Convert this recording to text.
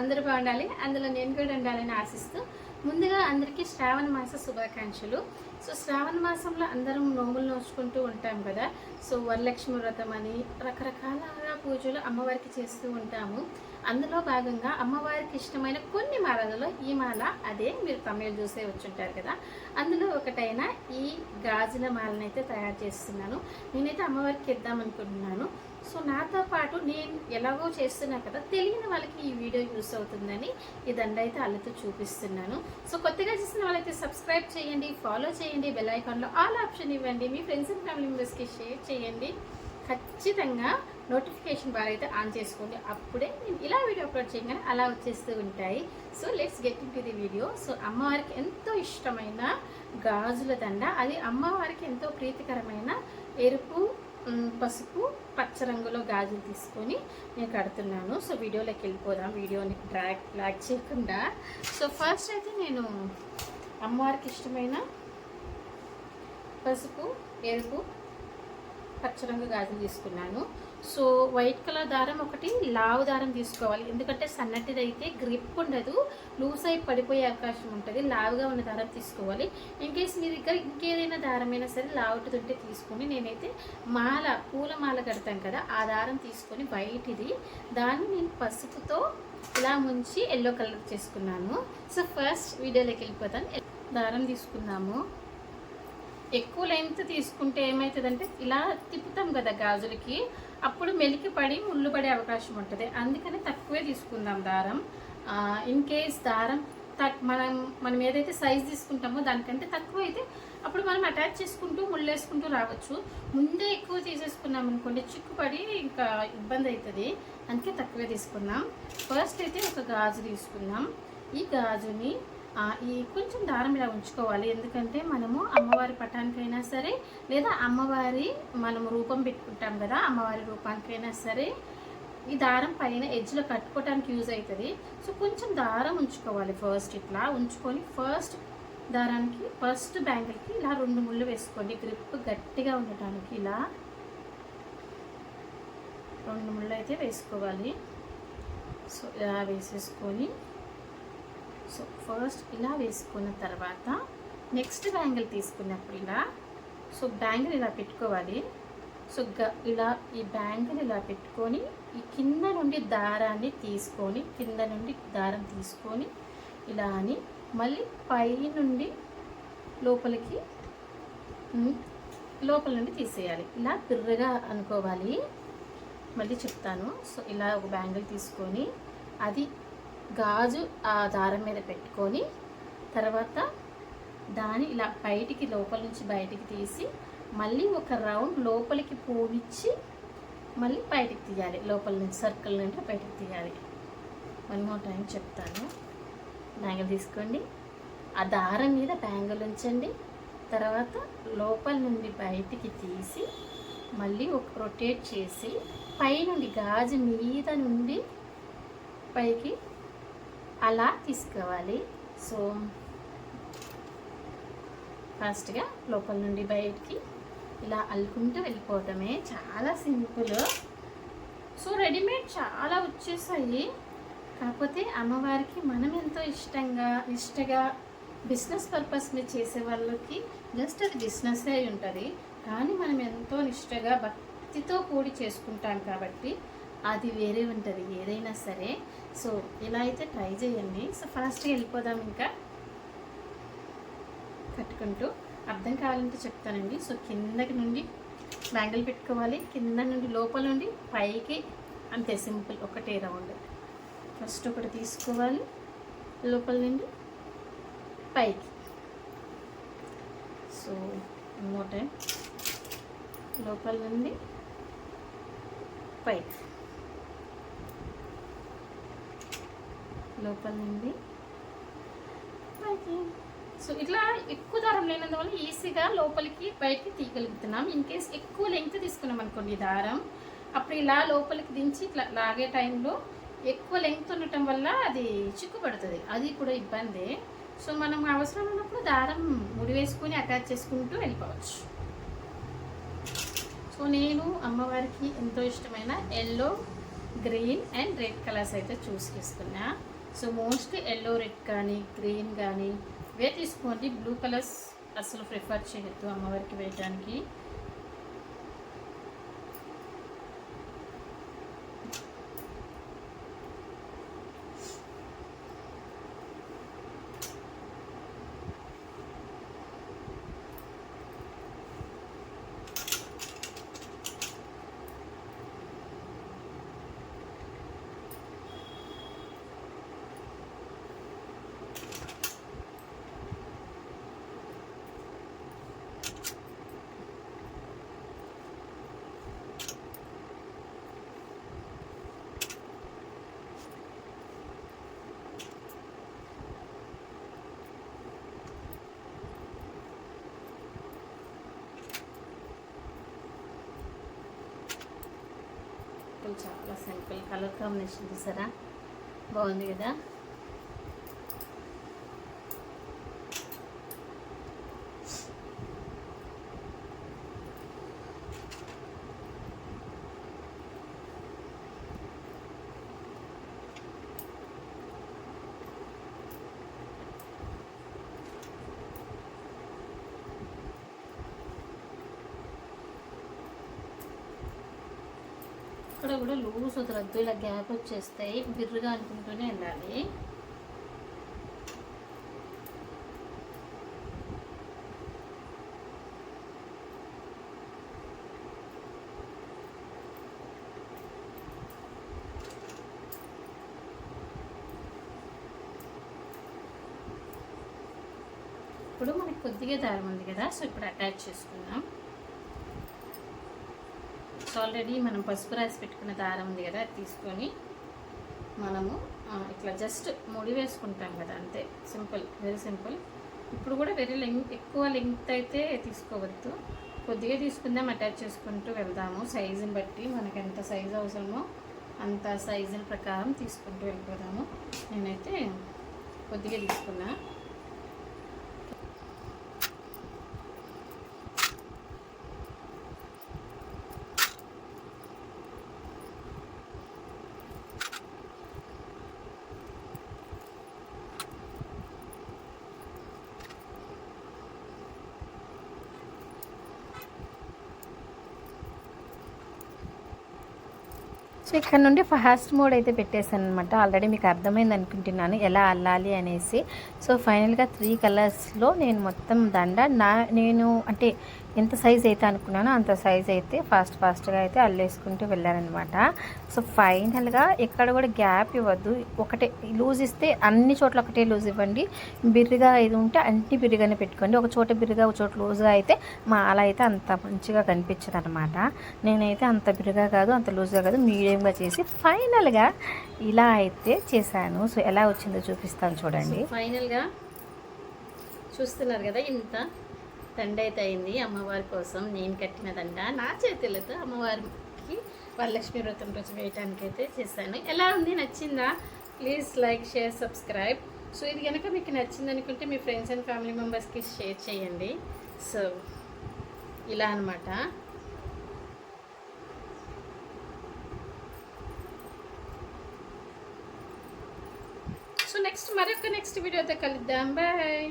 అందరూ బాగుండాలి. అందులో నేను కూడా ఉండాలని ఆశిస్తూ ముందుగా అందరికీ శ్రావణ మాస శుభాకాంక్షలు. సో శ్రావణ మాసంలో అందరం నోములు నోచుకుంటూ ఉంటాం కదా. సో వరలక్ష్మి వ్రతం అని రకరకాల పూజలు అమ్మవారికి చేస్తూ ఉంటాము. అందులో భాగంగా అమ్మవారికి ఇష్టమైన కొన్ని మాలలలో ఈ మాల అదే మీరు తమిళ చూసే వచ్చుంటారు కదా. అందులో ఒకటైన ఈ గాజుల మాలను అయితే తయారు చేస్తున్నాను. నేనైతే అమ్మవారికి ఇద్దాం అనుకుంటున్నాను సో నాతో పాటు నేను ఎలాగో చేస్తున్నా కదా తెలియని వాళ్ళకి ఈ వీడియో యూస్ అవుతుందని ఈ దండ అయితే చూపిస్తున్నాను. సో కొత్తగా చేసిన వాళ్ళైతే సబ్స్క్రైబ్ చేయండి ఫాలో చేయండి బెల్ ఐకాన్లో ఆల్ ఆప్షన్ ఇవ్వండి. మీ ఫ్రెండ్స్ అండ్ ఫ్యామిలీ మెంబర్స్కి షేర్ చేయండి. ఖచ్చితంగా నోటిఫికేషన్ బార్ అయితే ఆన్ చేసుకోండి. అప్పుడే నేను ఇలా వీడియో అప్లోడ్ చేయగానే అలా వచ్చేస్తూ ఉంటాయి. So let's get into the video so అమ్మవారికి ఎంతో ఇష్టమైన గాజుల దండ. అది అమ్మవారికి ఎంతో ప్రీతికరమైన ఎరుపు పసుపు పచ్చ రంగులో గాజులు తీసుకొని నేను కడుతున్నాను. సో వీడియోలోకి వెళ్ళిపోదాం. వీడియోని డ్రాక్ బ్లాక్ చేయకుండా. సో ఫస్ట్ అయితే నేను అమ్మవారికి ఇష్టమైన పసుపు ఎరుపు పచ్చరంగు గాజులు తీసుకున్నాను. సో వైట్ కలర్ దారం ఒకటి లావు దారం తీసుకోవాలి. ఎందుకంటే సన్నటిది అయితే గ్రిప్ ఉండదు. లూజ్ అయి పడిపోయే అవకాశం ఉంటుంది. లావుగా ఉన్న దారం తీసుకోవాలి. ఇన్ కేస్ మీ దగ్గర ఇంకేదైనా దారమైనా సరే లావుటిది ఉంటే తీసుకొని నేనైతే మాల పూల మాల కడతాం కదా ఆ దారం తీసుకొని వైట్ది. దాన్ని నేను పసుపుతో ఇలా ముంచి ఎల్లో కలర్ చేసుకున్నాను. సో ఫస్ట్ వీడియోలోకి వెళ్ళిపోతాను. దారం తీసుకున్నాము ఎక్కువ లెంత్ తీసుకుంటే ఏమవుతుందంటే ఇలా తిప్పుతాం కదా గాజులకి అప్పుడు మెలికి పడి ముళ్ళు పడే అవకాశం ఉంటుంది. అందుకని తక్కువే తీసుకుందాం దారం. ఇన్ కేస్ దారం తక్ మనం మనం ఏదైతే సైజ్ తీసుకుంటామో దానికంటే తక్కువ అయితే అప్పుడు మనం అటాచ్ చేసుకుంటూ ముళ్ళు వేసుకుంటూ రావచ్చు. ముందే ఎక్కువ తీసేసుకున్నాం అనుకోండి చిక్కుపడి ఇంకా ఇబ్బంది అవుతుంది అందుకే తక్కువే తీసుకున్నాం. ఫస్ట్ అయితే ఒక గాజు తీసుకున్నాం ఈ గాజుని ఈ కొంచెం దారం ఇలా ఉంచుకోవాలి. ఎందుకంటే మనము అమ్మవారి పటానికైనా సరే లేదా అమ్మవారి మనం రూపం పెట్టుకుంటాం కదా అమ్మవారి రూపానికైనా సరే ఈ దారం పైన ఎడ్జ్లో కట్టుకోవడానికి యూజ్ అవుతుంది. సో కొంచెం దారం ఉంచుకోవాలి ఫస్ట్ ఇట్లా. ఉంచుకొని ఫస్ట్ దారానికి ఫస్ట్ బ్యాంగిల్కి ఇలా రెండు ముళ్ళు వేసుకోండి. గ్రిప్ గట్టిగా ఉండటానికి ఇలా రెండు ముళ్ళు అయితే వేసుకోవాలి. సో ఇలా వేసేసుకొని సో ఫస్ట్ ఇలా వేసుకున్న తర్వాత నెక్స్ట్ బ్యాంగిల్ తీసుకున్నప్పుడు ఇలా సో బ్యాంగిల్ ఇలా పెట్టుకోవాలి. సో ఇలా ఈ బ్యాంగిల్ ఇలా పెట్టుకొని ఈ కింద నుండి దారాన్ని తీసుకొని కింద నుండి దారం తీసుకొని ఇలా అని మళ్ళీ పై నుండి లోపలికి లోపల నుండి తీసేయాలి. ఇలా బిర్రగా అనుకోవాలి. మళ్ళీ చెప్తాను. సో ఇలా ఒక బ్యాంగిల్ తీసుకొని అది గాజు ఆ దారం మీద పెట్టుకొని తర్వాత దాన్ని ఇలా బయటికి లోపల నుంచి బయటికి తీసి మళ్ళీ ఒక రౌండ్ లోపలికి పోనిచ్చి మళ్ళీ బయటికి తీయాలి. లోపల నుంచి సర్కిల్ నుండి బయటికి తీయాలి. వన్ మోర్ టైం చెప్తాను. బ్యాంగిల్ తీసుకోండి. ఆ దారం మీద బ్యాంగిల్ ఉంచండి. తర్వాత లోపల నుండి బయటికి తీసి మళ్ళీ ఒక రొటేట్ చేసి పైనుండి గాజు మీద నుండి పైకి అలా తీసుకోవాలి. సో ఫాస్ట్గా లోపల నుండి బయటికి ఇలా అల్లుకుంటూ వెళ్ళిపోవటమే చాలా సింపుల్. సో రెడీమేడ్ చాలా వచ్చేసాయి. కాకపోతే అమ్మవారికి మనం ఎంతో ఇష్టంగా ఇష్టగా బిజినెస్ పర్పస్ మీద చేసే వాళ్ళకి జస్ట్ అది బిజినెస్ అయి ఉంటుంది. కానీ మనం ఎంతో నిష్టగా భక్తితో కూడి చేసుకుంటాం కాబట్టి అది వేరే ఉంటుంది ఏదైనా సరే. సో ఇలా అయితే ట్రై చేయండి. సో ఫాస్ట్గా వెళ్ళిపోదాం ఇంకా. కట్టుకుంటూ. అర్థం కావాలంటే చెప్తానండి. సో కిందకి నుండి బ్యాంగిల్ పెట్టుకోవాలి. కింద నుండి లోపల నుండి పైకి అంతే సింపుల్ ఒకటే రౌండ్. ఫస్ట్ ఒకటి తీసుకోవాలి. లోపల నుండి పైకి. సో మో టైం లోపల నుండి పైకి. లోపల నుండి సో ఇట్లా ఎక్కువ దారం లేనందువల్ల ఈజీగా లోపలికి బయటికి తీయగలుగుతున్నాం. ఇన్ కేస్ ఎక్కువ లెంగ్త్ తీసుకున్నాం అనుకోండి దారం అప్పుడు ఇలా లోపలికి దించి ఇట్లా లాగే టైంలో ఎక్కువ లెంగ్త్ ఉండటం వల్ల అది చిక్కుపడుతుంది. అది కూడా ఇబ్బందే. సో మనం అవసరం ఉన్నప్పుడు దారం ముడి వేసుకొని అటాచ్ చేసుకుంటూ వెళ్ళిపోవచ్చు. సో నేను అమ్మవారికి ఎంతో ఇష్టమైన yellow green and red colours అయితే చూస్ చేసుకున్నా. సో మోస్ట్లీ ఎల్లో రెడ్ కానీ గ్రీన్ కానీ ఇవే తీసుకోండి బ్లూ కలర్స్ అసలు ప్రిఫర్ చేయొద్దు అమ్మవారికి వేయడానికి చాలా సింపుల్ కలర్ కాంబినేషన్ చూసారా? బాగుంది కదా? ఇక్కడ కూడా లూజ్ వదలద్దు ఇలా గ్యాప్ వచ్చేస్తాయి. బిర్రుగా అనుకుంటూనే వెళ్ళాలి ఇప్పుడు మనకి కొద్దిగా దారం ఉంది కదా. సో ఇప్పుడు అటాచ్ చేసుకుందాం. సో ఆల్రెడీ మనం పసుపు రాసి పెట్టుకున్న దారం ఉంది కదా అది తీసుకొని మనము ఇట్లా జస్ట్ ముడి వేసుకుంటాం కదా అంతే. సింపుల్ వెరీ సింపుల్ ఇప్పుడు కూడా వెరీ లెంగ్ ఎక్కువ లెంగ్త్ అయితే తీసుకోవద్దు. కొద్దిగా తీసుకుందాం అటాచ్ చేసుకుంటూ వెళ్దాము. సైజుని బట్టి మనకు ఎంత సైజు అవసరమో అంత సైజుల ప్రకారం తీసుకుంటూ వెళ్ళిపోదాము. నేనైతే కొద్దిగా తీసుకున్నా. సో ఇక్కడ నుండి ఫాస్ట్ మోడ్ అయితే పెట్టేశాను అనమాట ఆల్రెడీ మీకు అర్థమైంది అనుకుంటున్నాను ఎలా అల్లాలి అనేసి. సో ఫైనల్గా త్రీ కలర్స్లో నేను మొత్తం దండ నా నేను అంటే ఎంత సైజ్ అయితే అనుకున్నానో అంత సైజ్ అయితే ఫాస్ట్ ఫాస్ట్గా అయితే అల్లేసుకుంటూ వెళ్ళారనమాట. సో ఫైనల్గా ఎక్కడ కూడా గ్యాప్ ఇవ్వద్దు. ఒకటే లూజ్ ఇస్తే అన్ని చోట్ల ఒకటే లూజ్ ఇవ్వండి. బిర్రిగా ఇది ఉంటే అన్ని బిర్రిగానే పెట్టుకోండి. ఒక చోట బిర్రిగా ఒక చోట లూజ్గా అయితే మాల అయితే అంత మంచిగా కనిపించదు అనమాట నేనైతే అంత బిర్రిగా కాదు అంత లూజ్గా కాదు మీడియంగా చేసి ఫైనల్గా ఇలా అయితే చేశాను. సో ఎలా వచ్చిందో చూపిస్తాను చూడండి. ఫైనల్గా చూస్తున్నారు కదా ఇంత. దండ అయితే అయింది అమ్మవారి కోసం. నేను కట్టిన దండ నా చేతులతో అమ్మవారికి వరలక్ష్మి వ్రతం రోజు వేయటానికి అయితే చేశాను. ఎలా ఉంది? నచ్చిందా? Please like share subscribe. So ఇది కనుక మీకు నచ్చింది అనుకుంటే మీ ఫ్రెండ్స్ అండ్ ఫ్యామిలీ మెంబర్స్కి షేర్ చేయండి. సో ఇలా అనమాట సో నెక్స్ట్ మరొక నెక్స్ట్ వీడియోతో కలుద్దాం. బాయ్.